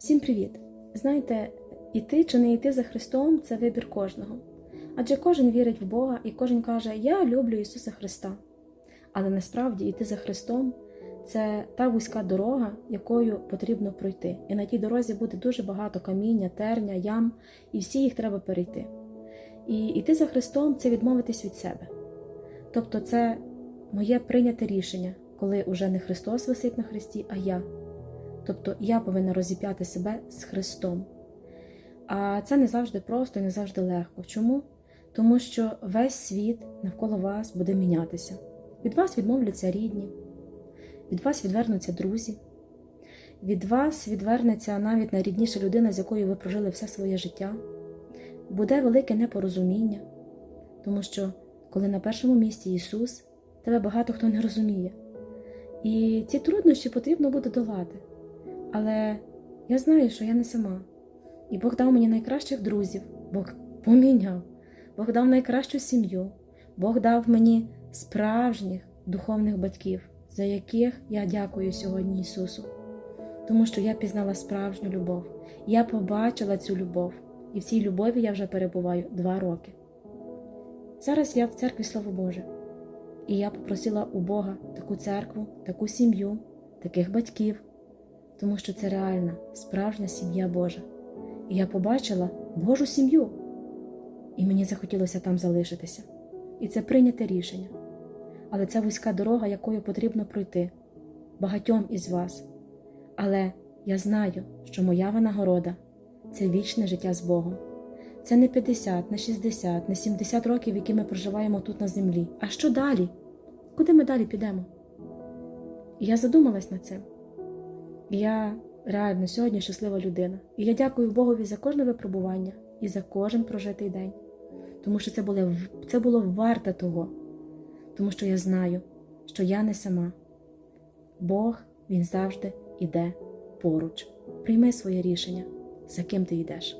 Всім привіт! Знаєте, іти чи не йти за Христом це вибір кожного. Адже кожен вірить в Бога і кожен каже Я люблю Ісуса Христа. Але насправді йти за Христом це та вузька дорога, якою потрібно пройти. І на тій дорозі буде дуже багато каміння, терня, ям, і всі їх треба перейти. І йти за Христом це відмовитись від себе. Тобто, це моє прийняте рішення, коли уже не Христос висить на Христі, а я. Тобто я повинна розіп'яти себе з Христом. А це не завжди просто і не завжди легко. Чому? Тому що весь світ навколо вас буде мінятися. Від вас відмовляться рідні, від вас відвернуться друзі, від вас відвернеться навіть найрідніша людина, з якою ви прожили все своє життя. Буде велике непорозуміння, тому що коли на першому місці Ісус, тебе багато хто не розуміє. І ці труднощі потрібно буде долати. Але я знаю, що я не сама. І Бог дав мені найкращих друзів, Бог поміняв, Бог дав найкращу сім'ю, Бог дав мені справжніх духовних батьків, за яких я дякую сьогодні Ісусу. Тому що я пізнала справжню любов, я побачила цю любов, і в цій любові я вже перебуваю два роки. Зараз я в церкві Слово Боже, і я попросила у Бога таку церкву, таку сім'ю, таких батьків тому що це реальна, справжня сім'я Божа. І я побачила Божу сім'ю, і мені захотілося там залишитися. І це прийняте рішення. Але це вузька дорога, якою потрібно пройти багатьом із вас. Але я знаю, що моя винагорода це вічне життя з Богом. Це не 50, не 60, не 70 років, які ми проживаємо тут на землі. А що далі? Куди ми далі підемо? І я задумалась над цим. Я реально сьогодні щаслива людина. І я дякую Богові за кожне випробування і за кожен прожитий день. Тому що це було, це було варте того. Тому що я знаю, що я не сама. Бог Він завжди іде поруч. Прийми своє рішення, за ким ти йдеш.